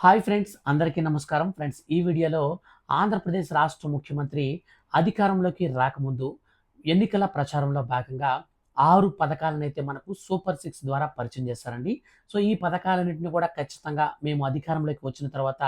Hi friends అందరికీ నమస్కారం. Friends ఈ వీడియోలో ఆంధ్రప్రదేశ్ రాష్ట్ర ముఖ్యమంత్రి అధికారంలోకి రాకముందు ఎన్నికల ప్రచారంలో భాగంగా ఆరు పథకాలను అయితే మనకు సూపర్ సిక్స్ ద్వారా పరిచయం చేశారండి సో ఈ పథకాలన్నింటినీ కూడా ఖచ్చితంగా మేము అధికారంలోకి వచ్చిన తర్వాత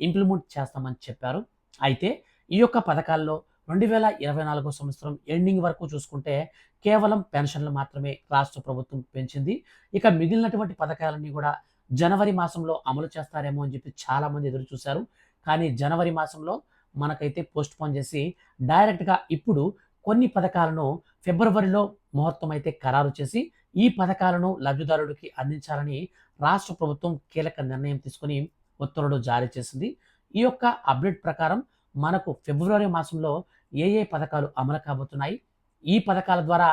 ఇంప్లిమెంట్ చేస్తామని చెప్పారు. అయితే ఈ యొక్క పథకాల్లో రెండు వేల ఇరవై నాలుగో సంవత్సరం ఎండింగ్ వరకు చూసుకుంటే కేవలం పెన్షన్లు మాత్రమే రాష్ట్ర ప్రభుత్వం పెంచింది. ఇక మిగిలినటువంటి పథకాలన్నీ కూడా జనవరి మాసంలో అమలు చేస్తారేమో అని చెప్పి చాలా మంది ఎదురు చూశారు. కానీ జనవరి మాసంలో మనకైతే పోస్ట్ పోన్ చేసి డైరెక్ట్గా ఇప్పుడు కొన్ని పథకాలను ఫిబ్రవరిలో ముహూర్తం అయితే ఖరారు చేసి ఈ పథకాలను లబ్ధిదారుడికి అందించాలని రాష్ట్ర ప్రభుత్వం కీలక నిర్ణయం తీసుకుని ఉత్తర్వులు జారీ చేసింది. ఈ యొక్క అప్డేట్ ప్రకారం మనకు ఫిబ్రవరి మాసంలో ఏ ఏ పథకాలు అమలు కాబోతున్నాయి? ఈ పథకాల ద్వారా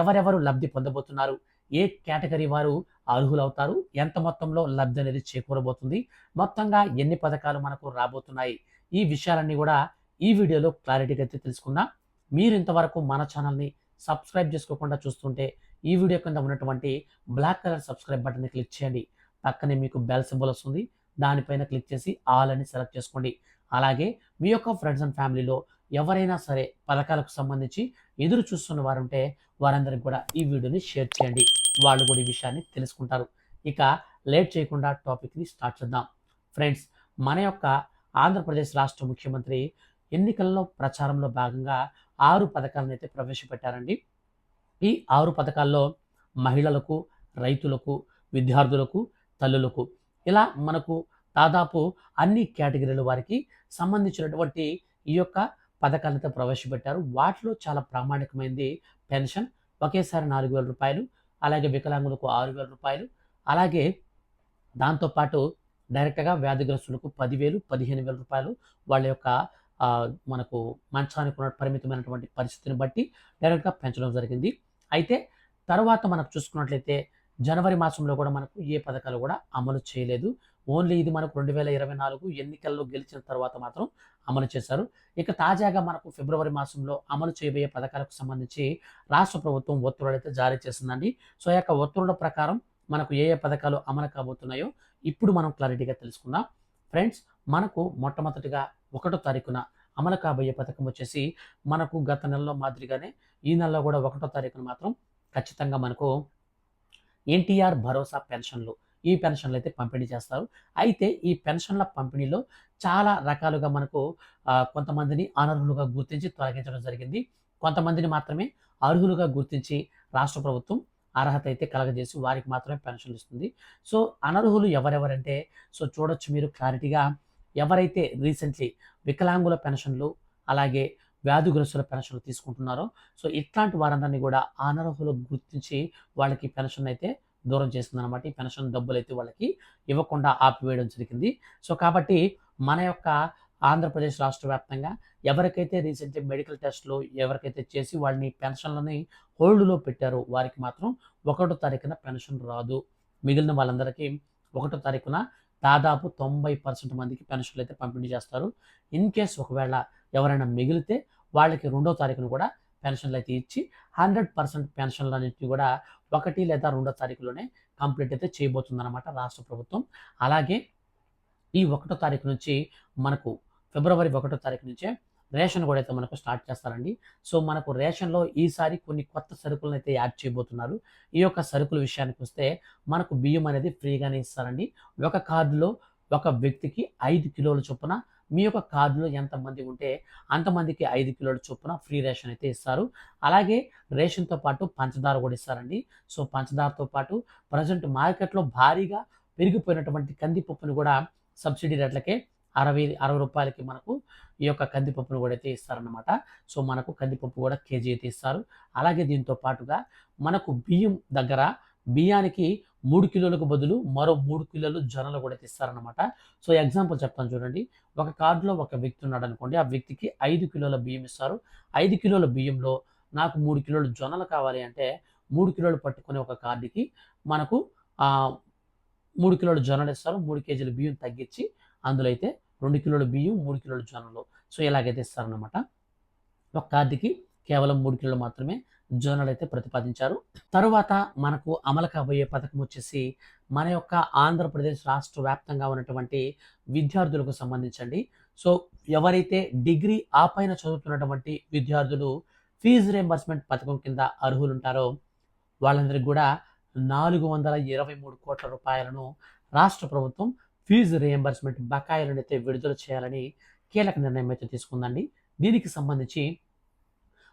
ఎవరెవరు లబ్ధి పొందబోతున్నారు? ఏ కేటగిరీ వారు అర్హులవుతారు? ఎంత మొత్తంలో లబ్ధి అనేది చేకూరబోతుంది? మొత్తంగా ఎన్ని పథకాలు మనకు రాబోతున్నాయి? ఈ విషయాలన్నీ కూడా ఈ వీడియోలో క్లారిటీగా అయితే తెలుసుకుందాం. మీరు ఇంతవరకు మన ఛానల్ని సబ్స్క్రైబ్ చేసుకోకుండా చూస్తుంటే ఈ వీడియో కింద ఉన్నటువంటి బ్లాక్ కలర్ సబ్స్క్రైబ్ బటన్ని క్లిక్ చేయండి. పక్కనే మీకు బెల్ సింబల్ వస్తుంది. దానిపైన క్లిక్ చేసి ఆల్ అని సెలెక్ట్ చేసుకోండి. అలాగే మీ యొక్క ఫ్రెండ్స్ అండ్ ఫ్యామిలీలో ఎవరైనా సరే పథకాలకు సంబంధించి ఎదురు చూస్తున్న వారు ఉంటే వారందరికి కూడా ఈ వీడియోని షేర్ చేయండి. వాళ్ళు కూడా ఈ విషయాన్ని తెలుసుకుంటారు. ఇక లేట్ చేయకుండా టాపిక్ని స్టార్ట్ చేద్దాం. ఫ్రెండ్స్ మన యొక్క ఆంధ్రప్రదేశ్ రాష్ట్ర ముఖ్యమంత్రి ఎన్నికల్లో ప్రచారంలో భాగంగా ఆరు పథకాలను అయితే ప్రవేశపెట్టారండి. ఈ ఆరు పథకాల్లో మహిళలకు రైతులకు విద్యార్థులకు తల్లులకు ఇలా మనకు దాదాపు అన్ని కేటగిరీల వారికి సంబంధించినటువంటి ఈ యొక్క పథకాలతో ప్రవేశపెట్టారు. వాటిలో చాలా ప్రామాణికమైనది పెన్షన్ ఒకేసారి నాలుగు వేల రూపాయలు అలాగే వికలాంగులకు ఆరు వేల రూపాయలు అలాగే దాంతోపాటు డైరెక్ట్గా వ్యాధిగ్రస్తులకు పదివేలు పదిహేను వేల రూపాయలు వాళ్ళ యొక్క మనకు మంచానికి ఉన్న పరిమితమైనటువంటి పరిస్థితిని బట్టి డైరెక్ట్గా పెంచడం జరిగింది. అయితే తర్వాత మనకు చూసుకున్నట్లయితే జనవరి మాసంలో కూడా మనకు ఏ పథకాలు కూడా అమలు చేయలేదు. ఓన్లీ ఇది మనకు రెండు వేల ఇరవై నాలుగు ఎన్నికల్లో గెలిచిన తర్వాత మాత్రం అమలు చేశారు. ఇక తాజాగా మనకు ఫిబ్రవరి మాసంలో అమలు చేయబోయే పథకాలకు సంబంధించి రాష్ట్ర ప్రభుత్వం ఉత్తర్వులు అయితే జారీ చేసిందండి. సో యొక్క ఉత్తర్వుల ప్రకారం మనకు ఏ ఏ పథకాలు అమలు కాబోతున్నాయో ఇప్పుడు మనం క్లారిటీగా తెలుసుకుందాం. ఫ్రెండ్స్ మనకు మొట్టమొదటిగా ఒకటో తారీఖున అమలు కాబోయే పథకం వచ్చేసి మనకు గత నెలలో మాదిరిగానే ఈ నెలలో కూడా ఒకటో తారీఖున మాత్రం ఖచ్చితంగా మనకు ఎన్టీఆర్ భరోసా పెన్షన్లు ఈ పెన్షన్లు అయితే పంపిణీ చేస్తారు. అయితే ఈ పెన్షన్ల పంపిణీలో చాలా రకాలుగా మనకు కొంతమందిని అనర్హులుగా గుర్తించి తొలగించడం జరిగింది. కొంతమందిని మాత్రమే అర్హులుగా గుర్తించి రాష్ట్ర ప్రభుత్వం అర్హత అయితే కలగజేసి వారికి మాత్రమే పెన్షన్లు ఇస్తుంది. సో అనర్హులు ఎవరెవరంటే సో చూడొచ్చు మీరు క్లారిటీగా ఎవరైతే రీసెంట్లీ వికలాంగుల పెన్షన్లు అలాగే వ్యాధిగ్రస్తుల పెన్షన్లు తీసుకుంటున్నారో సో ఇట్లాంటి వారందరినీ కూడా అనర్హులు గుర్తించి వాళ్ళకి పెన్షన్ అయితే దూరం చేస్తుంది అనమాట ఈ పెన్షన్ డబ్బులు అయితే వాళ్ళకి ఇవ్వకుండా ఆపివేయడం జరిగింది. సో కాబట్టి మన యొక్క ఆంధ్రప్రదేశ్ రాష్ట్ర వ్యాప్తంగా ఎవరికైతే రీసెంట్లీ మెడికల్ టెస్ట్లు ఎవరికైతే చేసి వాళ్ళని పెన్షన్లని హోల్డ్లో పెట్టారో వారికి మాత్రం ఒకటో తారీఖున పెన్షన్ రాదు. మిగిలిన వాళ్ళందరికీ ఒకటో తారీఖున దాదాపు తొంభై పర్సెంట్ మందికి పెన్షన్లు అయితే పంపిణీ చేస్తారు. ఇన్ కేస్ ఒకవేళ ఎవరైనా మిగిలితే వాళ్ళకి రెండో తారీఖున కూడా పెన్షన్లు అయితే ఇచ్చి హండ్రెడ్ పర్సెంట్ పెన్షన్లు అన్నింటినీ కూడా ఒకటి లేదా రెండో తారీఖులోనే కంప్లీట్ అయితే చేయబోతుందన్నమాట రాష్ట్ర ప్రభుత్వం. అలాగే ఈ ఒకటో తారీఖు నుంచి మనకు ఫిబ్రవరి ఒకటో తారీఖు నుంచే రేషన్ కూడా అయితే మనకు స్టార్ట్ చేస్తారండి. సో మనకు రేషన్లో ఈసారి కొన్ని కొత్త సరుకులను అయితే యాడ్ చేయబోతున్నారు. ఈ యొక్క సరుకుల విషయానికి వస్తే మనకు బియ్యం అనేది ఫ్రీగానే ఇస్తారండి. ఒక కార్డులో ఒక వ్యక్తికి ఐదు కిలోల చొప్పున మీ యొక్క కార్డులో ఎంతమంది ఉంటే అంతమందికి ఐదు కిలోల చొప్పున ఫ్రీ రేషన్ అయితే ఇస్తారు. అలాగే రేషన్తో పాటు పంచదార కూడా ఇస్తారండి. సో పంచదారతో పాటు ప్రజెంట్ మార్కెట్లో భారీగా పెరిగిపోయినటువంటి కందిపప్పును కూడా సబ్సిడీ రేట్లకే అరవై అరవై రూపాయలకి మనకు ఈ యొక్క కందిపప్పును కూడా అయితే ఇస్తారన్నమాట. సో మనకు కందిపప్పు కూడా కేజీ అయితే ఇస్తారు. అలాగే దీంతో పాటుగా మనకు బియ్యం దగ్గర బియ్యానికి మూడు కిలోలకు బదులు మరో మూడు కిలోలు జొన్నలు కూడా అయితే ఇస్తారన్నమాట సో ఎగ్జాంపుల్ చెప్తాను చూడండి. ఒక కార్డులో ఒక వ్యక్తి ఉన్నాడు అనుకోండి ఆ వ్యక్తికి ఐదు కిలోల బియ్యం ఇస్తారు. ఐదు కిలోల బియ్యంలో నాకు మూడు కిలోలు జొన్నలు కావాలి అంటే మూడు కిలోలు పట్టుకునే ఒక కార్డుకి మనకు మూడు కిలోలు జొన్నలు ఇస్తారు. మూడు కేజీల బియ్యం తగ్గించి అందులో అయితే రెండు కిలోల బియ్యం మూడు కిలోల జొన్నలు. సో ఇలాగైతే ఇస్తారన్నమాట ఒక కార్డుకి కేవలం మూడు కిలోలు మాత్రమే జోనల్ అయితే ప్రతిపాదించారు. తరువాత మనకు అమలు కాబోయే పథకం వచ్చేసి మన యొక్క ఆంధ్రప్రదేశ్ రాష్ట్ర వ్యాప్తంగా ఉన్నటువంటి విద్యార్థులకు సంబంధించండి. సో ఎవరైతే డిగ్రీ ఆ పైన చదువుతున్నటువంటి విద్యార్థులు ఫీజు రియంబర్స్మెంట్ పథకం కింద అర్హులుంటారో వాళ్ళందరికీ కూడా నాలుగు వందల ఇరవై మూడు కోట్ల రూపాయలను రాష్ట్ర ప్రభుత్వం ఫీజు రియంబర్స్మెంట్ బకాయిలను అయితే విడుదల చేయాలని కీలక నిర్ణయం అయితే తీసుకుందండి. దీనికి సంబంధించి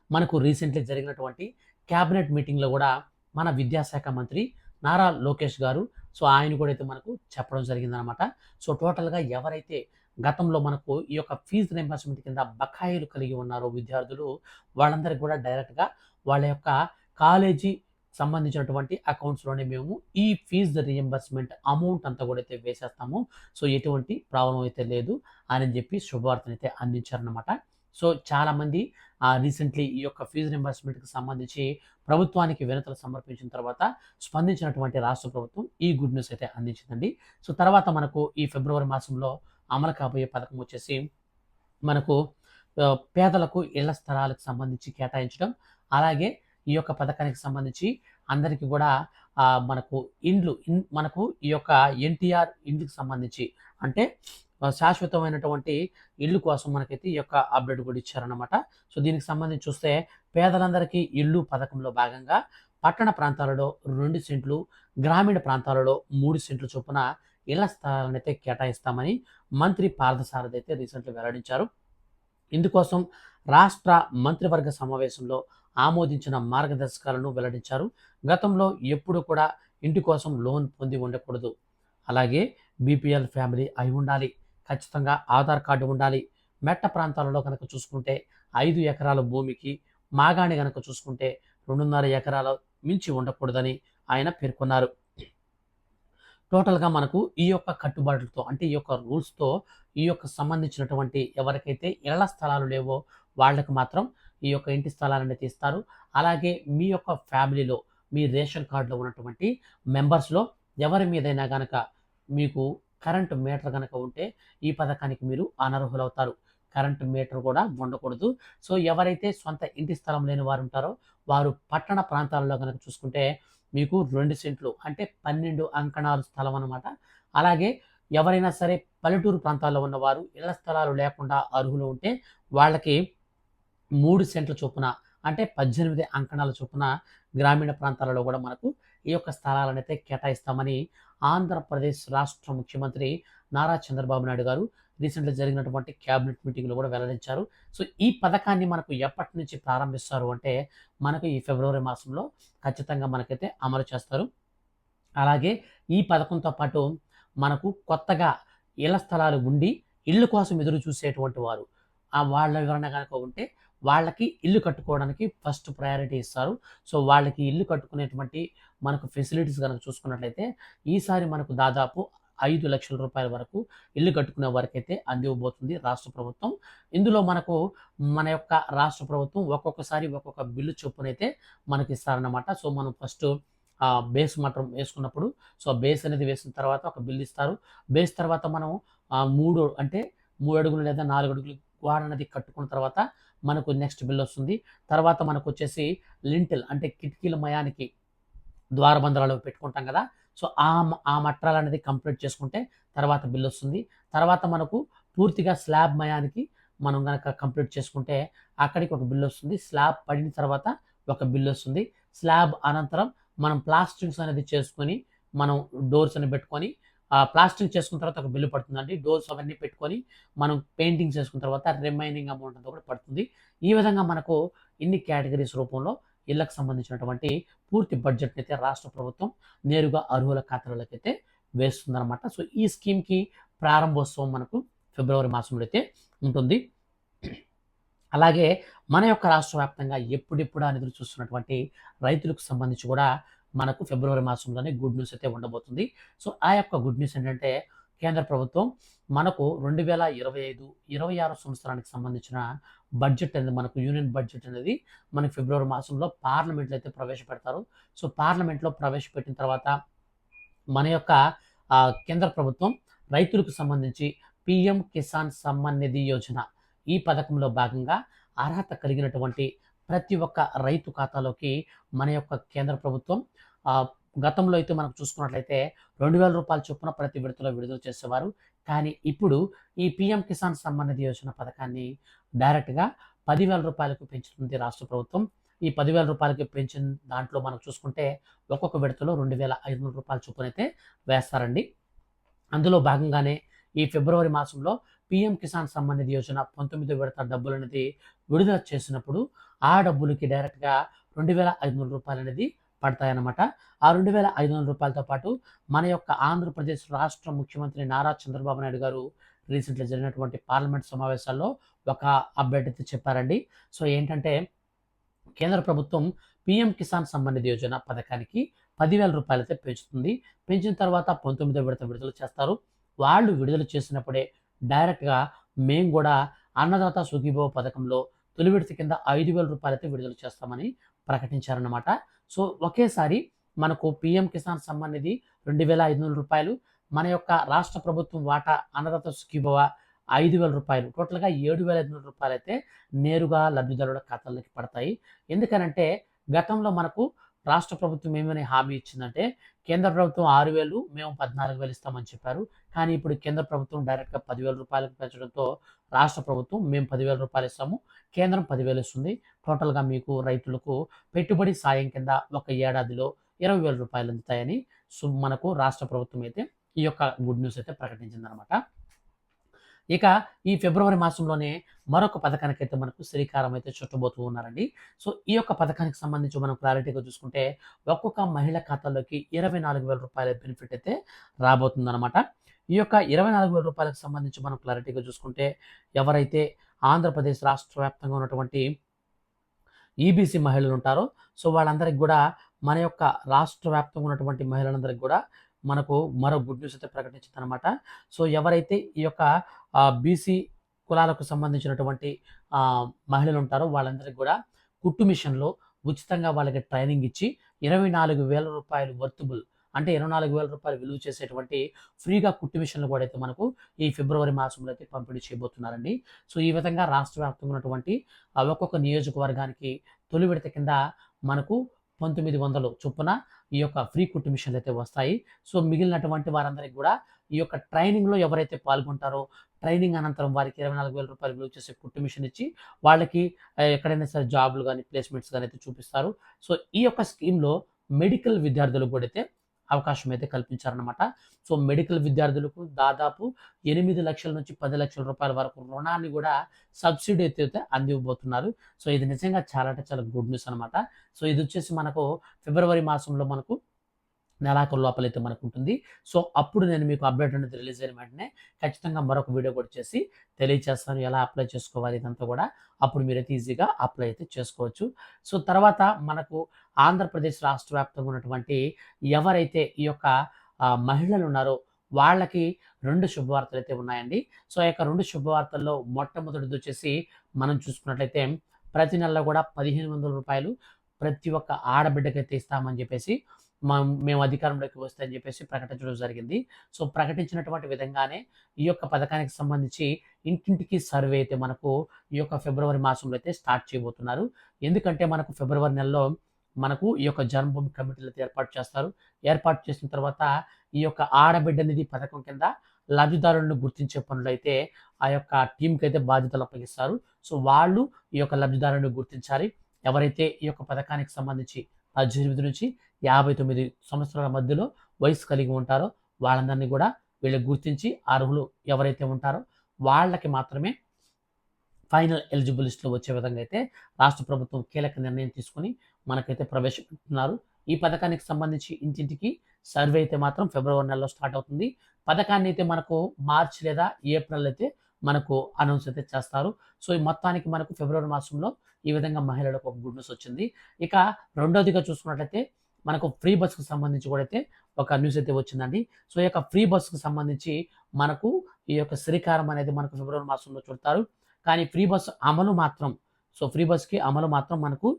మనకు రీసెంట్లీ జరిగినటువంటి క్యాబినెట్ మీటింగ్లో కూడా మన విద్యాశాఖ మంత్రి నారా లోకేష్ గారు సో ఆయన కూడా అయితే మనకు చెప్పడం జరిగిందనమాట సో టోటల్గా ఎవరైతే గతంలో మనకు ఈ యొక్క ఫీజు రింబర్స్మెంట్ కింద బకాయిలు కలిగి ఉన్నారో విద్యార్థులు వాళ్ళందరికీ కూడా డైరెక్ట్గా వాళ్ళ యొక్క కాలేజీ సంబంధించినటువంటి అకౌంట్స్లోనే మేము ఈ ఫీజు రియంబర్స్మెంట్ అమౌంట్ అంతా కూడా అయితే వేసేస్తాము. సో ఎటువంటి ప్రాబ్లం అయితే లేదు అని చెప్పి శుభవార్తను అయితే అందించారనమాట సో చాలామంది రీసెంట్లీ ఈ యొక్క ఫీజు రింబర్స్మెంట్కి సంబంధించి ప్రభుత్వానికి వినతులు సమర్పించిన తర్వాత స్పందించినటువంటి రాష్ట్ర ప్రభుత్వం ఈ గుడ్ న్యూస్ అయితే అందించిందండి. సో తర్వాత మనకు ఈ ఫిబ్రవరి మాసంలో అమలు కాబోయే పథకం వచ్చేసి మనకు పేదలకు ఇళ్ళ స్థలాలకు సంబంధించి కేటాయించడం అలాగే ఈ యొక్క పథకానికి సంబంధించి అందరికీ కూడా మనకు ఇండ్లు ఇన్- మనకు ఈ యొక్క ఎన్టీఆర్ ఇండ్లకు సంబంధించి అంటే శాశ్వతమైనటువంటి ఇల్లు కోసం మనకైతే ఈ యొక్క అప్డేట్ కూడా ఇచ్చారన్నమాట. సో దీనికి సంబంధించి చూస్తే పేదలందరికీ ఇల్లు పథకంలో భాగంగా పట్టణ ప్రాంతాలలో రెండు సెంట్లు గ్రామీణ ప్రాంతాలలో మూడు సెంట్లు చొప్పున ఇళ్ళ స్థలాలను అయితే కేటాయిస్తామని మంత్రి పార్థసారథి అయితే రీసెంట్గా వెల్లడించారు. ఇందుకోసం రాష్ట్ర మంత్రివర్గ సమావేశంలో ఆమోదించిన మార్గదర్శకాలను వెల్లడించారు. గతంలో ఎప్పుడు కూడా ఇంటి కోసం లోన్ పొంది ఉండకూడదు. అలాగే బీపీఎల్ ఫ్యామిలీ అయి ఉండాలి. ఖచ్చితంగా ఆధార్ కార్డు ఉండాలి. మెట్ట ప్రాంతాలలో కనుక చూసుకుంటే ఐదు ఎకరాల భూమికి మాగాణి కనుక చూసుకుంటే రెండున్నర ఎకరాల మించి ఉండకూడదని ఆయన పేర్కొన్నారు. టోటల్గా మనకు ఈ యొక్క కట్టుబాట్లతో అంటే ఈ యొక్క రూల్స్తో ఈ యొక్క సంబంధించినటువంటి ఎవరికైతే ఇళ్ళ స్థలాలు లేవో వాళ్ళకి మాత్రం ఈ యొక్క ఇంటి స్థలాలను తీస్తారు. అలాగే మీ యొక్క ఫ్యామిలీలో మీ రేషన్ కార్డులో ఉన్నటువంటి మెంబర్స్లో ఎవరి మీదైనా కనుక మీకు కరెంట్ మీటర్ కనుక ఉంటే ఈ పథకానికి మీరు అనర్హులవుతారు. కరెంట్ మీటర్ కూడా ఉండకూడదు. సో ఎవరైతే సొంత ఇంటి స్థలం లేని వారు ఉంటారో వారు పట్టణ ప్రాంతాల్లో కనుక చూసుకుంటే మీకు రెండు సెంట్లు అంటే పన్నెండు అంకణాలు స్థలం అన్నమాట. అలాగే ఎవరైనా సరే పల్లెటూరు ప్రాంతాల్లో ఉన్నవారు ఇళ్ళ స్థలాలు లేకుండా అర్హులు ఉంటే వాళ్ళకి మూడు సెంట్ల చొప్పున అంటే పద్దెనిమిది అంకణాల చొప్పున గ్రామీణ ప్రాంతాలలో కూడా మనకు ఈ యొక్క స్థలాలను అయితే కేటాయిస్తామని ఆంధ్రప్రదేశ్ రాష్ట్ర ముఖ్యమంత్రి నారా చంద్రబాబు నాయుడు గారు రీసెంట్గా జరిగినటువంటి క్యాబినెట్ మీటింగ్లో కూడా వెల్లడించారు. సో ఈ పథకాన్ని మనకు ఎప్పటి నుంచి ప్రారంభిస్తారు అంటే మనకు ఈ ఫిబ్రవరి మాసంలో ఖచ్చితంగా మనకైతే అమలు చేస్తారు. అలాగే ఈ పథకంతో పాటు మనకు కొత్తగా ఇళ్ళ స్థలాలు ఉండి ఇల్లు కోసం ఎదురు చూసేటువంటి వారు ఆ వాళ్ళ వివరణ కనుక ఉంటే వాళ్ళకి ఇల్లు కట్టుకోవడానికి ఫస్ట్ ప్రయారిటీ ఇస్తారు. సో వాళ్ళకి ఇల్లు కట్టుకునేటువంటి మనకు ఫెసిలిటీస్ కనుక చూసుకున్నట్లయితే ఈసారి మనకు దాదాపు ఐదు లక్షల రూపాయల వరకు ఇల్లు కట్టుకునే వరకైతే అయితే అందివ్వబోతుంది రాష్ట్ర ప్రభుత్వం. ఇందులో మనకు మన యొక్క రాష్ట్ర ప్రభుత్వం ఒక్కొక్కసారి ఒక్కొక్క బిల్లు చొప్పునైతే మనకి ఇస్తారన్నమాట సో మనం ఫస్ట్ బేస్ మాత్రం వేసుకున్నప్పుడు సో బేస్ అనేది వేసిన తర్వాత ఒక బిల్లు ఇస్తారు. బేస్ తర్వాత మనం మూడు అంటే మూడు అడుగులు లేదా నాలుగు అడుగులు గోడ అనేది కట్టుకున్న తర్వాత మనకు నెక్స్ట్ బిల్ వస్తుంది. తర్వాత మనకు వచ్చేసి లింటిల్ అంటే కిటికీల మయానికి ద్వారబంధరాలు పెట్టుకుంటాం కదా. సో ఆ మ- ఆ మట్రాలు అనేది కంప్లీట్ చేసుకుంటే తర్వాత బిల్ వస్తుంది. తర్వాత మనకు పూర్తిగా స్లాబ్ మయానికి మనం కనుక కంప్లీట్ చేసుకుంటే అక్కడికి ఒక బిల్ వస్తుంది. స్లాబ్ పడిన తర్వాత ఒక బిల్ వస్తుంది. స్లాబ్ అనంతరం మనం ప్లాస్టింగ్స్ అనేది చేసుకొని మనం డోర్స్ అని పెట్టుకొని ఆ ప్లాస్టింగ్ చేసుకున్న తర్వాత ఒక బిల్లు పడుతుందండి. డోర్స్ అవన్నీ పెట్టుకొని మనం పెయింటింగ్ చేసుకున్న తర్వాత రిమైనింగ్ అమౌంట్ అంతా కూడా పడుతుంది. ఈ విధంగా మనకు ఇన్ని కేటగిరీస్ రూపంలో ఇళ్ళకు సంబంధించినటువంటి పూర్తి బడ్జెట్ని అయితే రాష్ట్ర ప్రభుత్వం నేరుగా అర్హుల ఖాతాలోకి అయితే వేస్తుందన్నమాట. సో ఈ స్కీమ్కి ప్రారంభోత్సవం మనకు ఫిబ్రవరి మాసంలో అయితే ఉంటుంది. అలాగే మన యొక్క రాష్ట్ర వ్యాప్తంగా ఎప్పుడెప్పుడు అని ఎదురు చూస్తున్నటువంటి రైతులకు సంబంధించి కూడా మనకు ఫిబ్రవరి మాసంలోనే గుడ్ న్యూస్ అయితే ఉండబోతుంది. సో ఆ యొక్క గుడ్ న్యూస్ ఏంటంటే కేంద్ర ప్రభుత్వం మనకు రెండు వేల ఇరవై ఐదు ఇరవై ఆరు సంవత్సరానికి సంబంధించిన బడ్జెట్ అనేది మనకు యూనియన్ బడ్జెట్ అనేది మనకి ఫిబ్రవరి మాసంలో పార్లమెంట్లో అయితే ప్రవేశపెడతారు. సో పార్లమెంట్లో ప్రవేశపెట్టిన తర్వాత మన యొక్క కేంద్ర ప్రభుత్వం రైతులకు సంబంధించి పిఎం కిసాన్ సమ్మాన్ నిధి యోజన ఈ పథకంలో భాగంగా అర్హత కలిగినటువంటి ప్రతి ఒక్క రైతు ఖాతాలోకి మన యొక్క కేంద్ర ప్రభుత్వం గతంలో అయితే మనకు చూసుకున్నట్లయితే రెండు వేల రూపాయలు చొప్పున ప్రతి విడతలో విడుదల చేసేవారు. కానీ ఇప్పుడు ఈ పిఎం కిసాన్ సమ్మాన్ నిధి యోజన పథకాన్ని డైరెక్ట్గా పదివేల రూపాయలకు పెంచుతుంది రాష్ట్ర ప్రభుత్వం. ఈ పదివేల రూపాయలకి పెంచిన దాంట్లో మనం చూసుకుంటే ఒక్కొక్క విడతలో రెండు వేల ఐదు వందల రూపాయల చొప్పున అయితే వేస్తారండి. అందులో భాగంగానే ఈ ఫిబ్రవరి మాసంలో పిఎం కిసాన్ సమ్మాన్ నిధి యోజన పంతొమ్మిదో విడత డబ్బులు అనేది విడుదల చేసినప్పుడు ఆ డబ్బులకి డైరెక్ట్గా రెండు వేల ఐదు వందల రూపాయలు అనేది పడతాయన్నమాట. ఆ రెండు వేల ఐదు వందల రూపాయలతో పాటు మన యొక్క ఆంధ్రప్రదేశ్ రాష్ట్ర ముఖ్యమంత్రి నారా చంద్రబాబు నాయుడు గారు రీసెంట్గా జరిగినటువంటి పార్లమెంట్ సమావేశాల్లో ఒక అప్డేట్ అయితే చెప్పారండి. సో ఏంటంటే కేంద్ర ప్రభుత్వం పిఎం కిసాన్ సంబంధిత యోజన పథకానికి పదివేల రూపాయలైతే పెంచుతుంది. పెంచిన తర్వాత పంతొమ్మిదో విడత విడుదల చేస్తారు. వాళ్ళు విడుదల చేసినప్పుడే డైరెక్ట్గా మేము కూడా అన్నదాత సుఖీభవ పథకంలో తొలి విడత కింద ఐదు వేల రూపాయలైతే విడుదల చేస్తామని ప్రకటించారన్నమాట. సో ఒకేసారి మనకు పిఎం కిసాన్ సమ్మాన్ రెండు వేల ఐదు వందల రూపాయలు. మన యొక్క రాష్ట్ర ప్రభుత్వం వాటా అన్నదాత సుఖీభవ ఐదు వేల రూపాయలు. టోటల్గా ఏడు వేల ఐదు వందల రూపాయలు అయితే నేరుగా లబ్ధిదారుల ఖాతాల్లోకి పడతాయి. ఎందుకనంటే గతంలో మనకు రాష్ట్ర ప్రభుత్వం ఏమని హామీ ఇచ్చిందంటే కేంద్ర ప్రభుత్వం ఆరు వేలు మేము పద్నాలుగు వేలు ఇస్తామని చెప్పారు. కానీ ఇప్పుడు కేంద్ర ప్రభుత్వం డైరెక్ట్గా పదివేల రూపాయలకు పెంచడంతో రాష్ట్ర ప్రభుత్వం మేము పదివేల రూపాయలు ఇస్తాము కేంద్రం పదివేలు ఇస్తుంది. టోటల్గా మీకు రైతులకు పెట్టుబడి సాయం కింద ఒక ఏడాదిలో ఇరవై వేల రూపాయలు అందుతాయని సో మనకు రాష్ట్ర ప్రభుత్వం అయితే ఈ యొక్క గుడ్ న్యూస్ అయితే ప్రకటించిందనమాట. ఇక ఈ ఫిబ్రవరి మాసంలోనే మరొక పథకానికి అయితే మనకు శ్రీకారం అయితే చుట్టబోతూ ఉన్నారండి. సో ఈ యొక్క పథకానికి సంబంధించి మనం క్లారిటీగా చూసుకుంటే ఒక్కొక్క మహిళ ఖాతాలోకి ఇరవై నాలుగు వేల రూపాయల బెనిఫిట్ అయితే రాబోతుందన్నమాట. ఈ యొక్క ఇరవై నాలుగు వేల రూపాయలకు సంబంధించి మనం క్లారిటీగా చూసుకుంటే ఎవరైతే ఆంధ్రప్రదేశ్ రాష్ట్ర వ్యాప్తంగా ఉన్నటువంటి ఈబీసీ మహిళలు ఉంటారో సో వాళ్ళందరికీ కూడా మన యొక్క రాష్ట్ర వ్యాప్తంగా ఉన్నటువంటి మహిళలందరికీ కూడా మనకు మరో గుడ్ న్యూస్ అయితే ప్రకటించిందనమాట సో ఎవరైతే ఈ యొక్క బీసీ కులాలకు సంబంధించినటువంటి మహిళలు ఉంటారో వాళ్ళందరికీ కూడా కుట్టు మిషన్లో ఉచితంగా వాళ్ళకి ట్రైనింగ్ ఇచ్చి ఇరవై నాలుగు వేల రూపాయలు వర్తుబుల్ అంటే ఇరవై నాలుగు వేల రూపాయలు విలువ చేసేటువంటి ఫ్రీగా కుట్టు మిషన్లు కూడా అయితే మనకు ఈ ఫిబ్రవరి మాసంలో అయితే పంపిణీ చేయబోతున్నారండి. సో ఈ విధంగా రాష్ట్ర వ్యాప్తంగా ఉన్నటువంటి ఒక్కొక్క నియోజకవర్గానికి తొలి విడత కింద మనకు పంతొమ్మిది వందలు చొప్పున ఈ యొక్క ఫ్రీ కుట్టు మిషన్లు అయితే వస్తాయి. సో మిగిలినటువంటి వారందరికీ కూడా ఈ యొక్క ట్రైనింగ్లో ఎవరైతే పాల్గొంటారో ట్రైనింగ్ అనంతరం వారికి ఇరవై నాలుగు వేల రూపాయలు విలువ చేసే కుట్టు మిషన్ ఇచ్చి వాళ్ళకి ఎక్కడైనా సరే జాబ్లు కానీ ప్లేస్మెంట్స్ కానీ అయితే చూపిస్తారు. సో ఈ యొక్క స్కీమ్లో మెడికల్ విద్యార్థులకు కూడా అయితే అవకాశం అయితే కల్పించారనమాట సో మెడికల్ విద్యార్థులకు దాదాపు ఎనిమిది లక్షల నుంచి పది లక్షల రూపాయల వరకు రుణాన్ని కూడా సబ్సిడీ అయితే అందివ్వబోతున్నారు. సో ఇది నిజంగా చాలా అంటే చాలా గుడ్ న్యూస్ అనమాట సో ఇది వచ్చేసి మనకు ఫిబ్రవరి మాసంలో మనకు నెలాఖరు లోపలైతే మనకు ఉంటుంది సో అప్పుడు నేను మీకు అప్డేట్ అనేది రిలీజ్ అయిన వెంటనే ఖచ్చితంగా మరొక వీడియో కూడా చేసి తెలియజేస్తాను ఎలా అప్లై చేసుకోవాలి ఇదంతా కూడా. అప్పుడు మీరైతే ఈజీగా అప్లై అయితే చేసుకోవచ్చు. సో తర్వాత మనకు ఆంధ్రప్రదేశ్ రాష్ట్ర వ్యాప్తంగా ఉన్నటువంటి ఎవరైతే ఈ యొక్క మహిళలు ఉన్నారో వాళ్ళకి రెండు శుభవార్తలు అయితే ఉన్నాయండి. సో ఆ యొక్క రెండు శుభవార్తల్లో మొట్టమొదటిది వచ్చేసి మనం చూసుకున్నట్లయితే ప్రతి నెలలో కూడా పదిహేను వందల రూపాయలు ప్రతి ఒక్క ఆడబిడ్డకైతే ఇస్తామని చెప్పేసి మా మేము అధికారంలోకి వస్తాయని చెప్పేసి ప్రకటించడం జరిగింది. సో ప్రకటించినటువంటి విధంగానే ఈ యొక్క పథకానికి సంబంధించి ఇంటింటికి సర్వే అయితే మనకు ఈ యొక్క ఫిబ్రవరి మాసంలో అయితే స్టార్ట్ చేయబోతున్నారు. ఎందుకంటే మనకు ఫిబ్రవరి నెలలో మనకు ఈ యొక్క జన్మభూమి కమిటీలు అయితే ఏర్పాటు చేస్తారు. ఏర్పాటు చేసిన తర్వాత ఈ యొక్క ఆడబిడ్డ నిధి పథకం కింద లబ్ధిదారులను గుర్తించే పనులు అయితే ఆ యొక్క టీంకి అయితే బాధ్యతలు అప్పగిస్తారు. సో వాళ్ళు ఈ యొక్క లబ్ధిదారులను గుర్తించాలి. ఎవరైతే ఈ యొక్క పథకానికి సంబంధించి పద్దెనిమిది నుంచి యాభై తొమ్మిది సంవత్సరాల మధ్యలో వయసు కలిగి ఉంటారో వాళ్ళందరినీ కూడా వీళ్ళకి గుర్తించి అర్హులు ఎవరైతే ఉంటారో వాళ్ళకి మాత్రమే ఫైనల్ ఎలిజిబుల్ వచ్చే విధంగా అయితే రాష్ట్ర ప్రభుత్వం కీలక నిర్ణయం తీసుకొని మనకైతే ప్రవేశపెడుతున్నారు. ఈ పథకానికి సంబంధించి ఇంటింటికి సర్వే అయితే మాత్రం ఫిబ్రవరి నెలలో స్టార్ట్ అవుతుంది. పథకాన్ని అయితే మనకు మార్చ్ లేదా ఏప్రిల్ అయితే మనకు అనౌన్స్ అయితే చేస్తారు. సో ఈ మొత్తానికి మనకు ఫిబ్రవరి మాసంలో ఈ విధంగా మహిళలకు ఒక గుడ్ న్యూస్ వచ్చింది. ఇక రెండోదిగా చూసుకున్నట్లయితే మనకు ఫ్రీ బస్కు సంబంధించి కూడా అయితే ఒక న్యూస్ అయితే వచ్చిందండి. సో ఈ యొక్క ఫ్రీ బస్కు సంబంధించి మనకు ఈ యొక్క శ్రీకారం అనేది మనకు ఫిబ్రవరి మాసంలో చుడతారు. కానీ ఫ్రీ బస్ అమలు మాత్రం సో ఫ్రీ బస్కి అమలు మాత్రం మనకు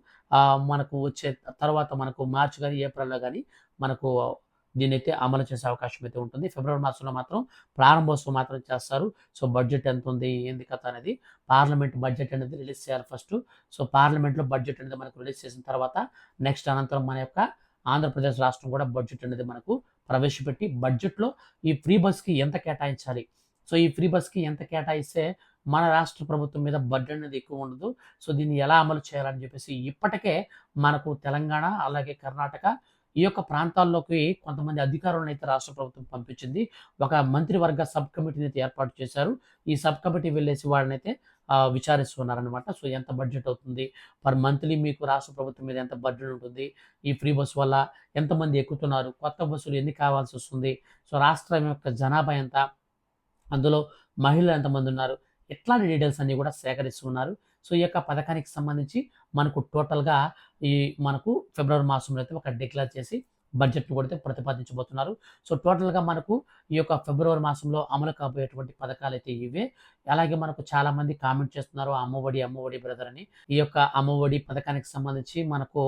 మనకు వచ్చే తర్వాత మనకు మార్చ్ కానీ ఏప్రిల్లో కానీ మనకు అయితే అమలు కానీ ఏప్రిల్లో కానీ మనకు దీన్ని అయితే అమలు చేసే అవకాశం అయితే ఉంటుంది. ఫిబ్రవరి మాసంలో మాత్రం ప్రారంభోత్సవం మాత్రం చేస్తారు. సో బడ్జెట్ ఎంత ఉంది ఏంది కథ అనేది పార్లమెంట్ బడ్జెట్ అనేది రిలీజ్ చేయాలి ఫస్ట్. సో పార్లమెంట్లో బడ్జెట్ అనేది మనకు రిలీజ్ చేసిన తర్వాత నెక్స్ట్ అనంతరం మన యొక్క ఆంధ్రప్రదేశ్ రాష్ట్రం కూడా బడ్జెట్ అనేది మనకు ప్రవేశపెట్టి బడ్జెట్లో ఈ ఫ్రీ బస్కి ఎంత కేటాయించాలి? సో ఈ ఫ్రీ బస్కి ఎంత కేటాయిస్తే మన రాష్ట్ర ప్రభుత్వం మీద బడ్జెట్ అనేది ఎక్కువ ఉండదు. సో దీన్ని ఎలా అమలు చేయాలని చెప్పేసి ఇప్పటికే మనకు తెలంగాణ అలాగే కర్ణాటక ఈ యొక్క ప్రాంతాల్లోకి కొంతమంది అధికారులను అయితే రాష్ట్ర ప్రభుత్వం పంపించింది. ఒక మంత్రివర్గ సబ్ కమిటీని అయితే ఏర్పాటు చేశారు. ఈ సబ్ కమిటీ వెళ్ళేసి వాడినైతే విచారిస్తున్నారనమాట సో ఎంత బడ్జెట్ అవుతుంది? పర్ మంత్లీ మీకు రాష్ట్ర ప్రభుత్వం మీద ఎంత బడ్జెట్ ఉంటుంది? ఈ ఫ్రీ బస్ వల్ల ఎంతమంది ఎక్కుతున్నారు? కొత్త బస్సులు ఎన్ని కావాల్సి వస్తుంది? సో రాష్ట్రం యొక్క జనాభా ఎంత? అందులో మహిళలు ఎంతమంది ఉన్నారు? ఇట్లాంటి డీటెయిల్స్ అన్నీ కూడా సేకరిస్తున్నారు. సో ఈ యొక్క పథకానికి సంబంధించి మనకు టోటల్గా ఈ మనకు ఫిబ్రవరి మాసంలో అయితే ఒక డిక్లేర్ చేసి బడ్జెట్ను కూడా ప్రతిపాదించబోతున్నారు. సో టోటల్గా మనకు ఈ యొక్క ఫిబ్రవరి మాసంలో అమలు కాబోయేటువంటి పథకాలు అయితే ఇవే. అలాగే మనకు చాలా మంది కామెంట్ చేస్తున్నారు అమ్మఒడి అమ్మఒడి బ్రదర్ అని. ఈ యొక్క అమ్మఒడి పథకానికి సంబంధించి మనకు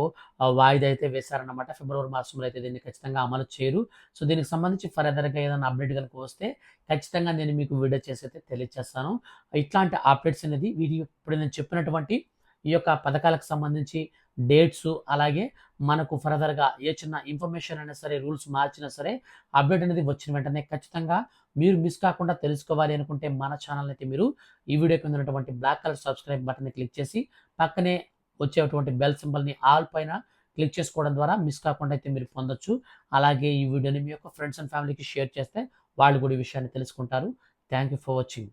వాయిదా అయితే వేశారనమాట ఫిబ్రవరి మాసంలో అయితే దీన్ని ఖచ్చితంగా అమలు చేయరు. సో దీనికి సంబంధించి ఫర్దర్గా ఏదైనా అప్డేట్ కనుక వస్తే ఖచ్చితంగా నేను మీకు వీడియో చేసి అయితే తెలియజేస్తాను ఇట్లాంటి అప్డేట్స్ అనేది వీడియో ఇప్పుడు నేను చెప్పినటువంటి ఈ యొక్క పథకాలకు సంబంధించి డేట్స్ అలాగే మనకు ఫర్దర్గా ఏ చిన్న ఇన్ఫర్మేషన్ అయినా సరే రూల్స్ మార్చినా సరే అప్డేట్ అనేది వచ్చిన వెంటనే ఖచ్చితంగా మీరు మిస్ కాకుండా తెలుసుకోవాలి అనుకుంటే మన ఛానల్ అయితే మీరు ఈ వీడియో కింద ఉన్నటువంటి బ్లాక్ కలర్ సబ్స్క్రైబ్ బటన్ని క్లిక్ చేసి పక్కనే వచ్చేటువంటి బెల్ సింబల్ని ఆల్ పైన క్లిక్ చేసుకోవడం ద్వారా మిస్ కాకుండా అయితే మీరు పొందొచ్చు. అలాగే ఈ వీడియోని మీ యొక్క ఫ్రెండ్స్ అండ్ ఫ్యామిలీకి షేర్ చేస్తే వాళ్ళు కూడా ఈ విషయాన్ని తెలుసుకుంటారు. Thank you for watching.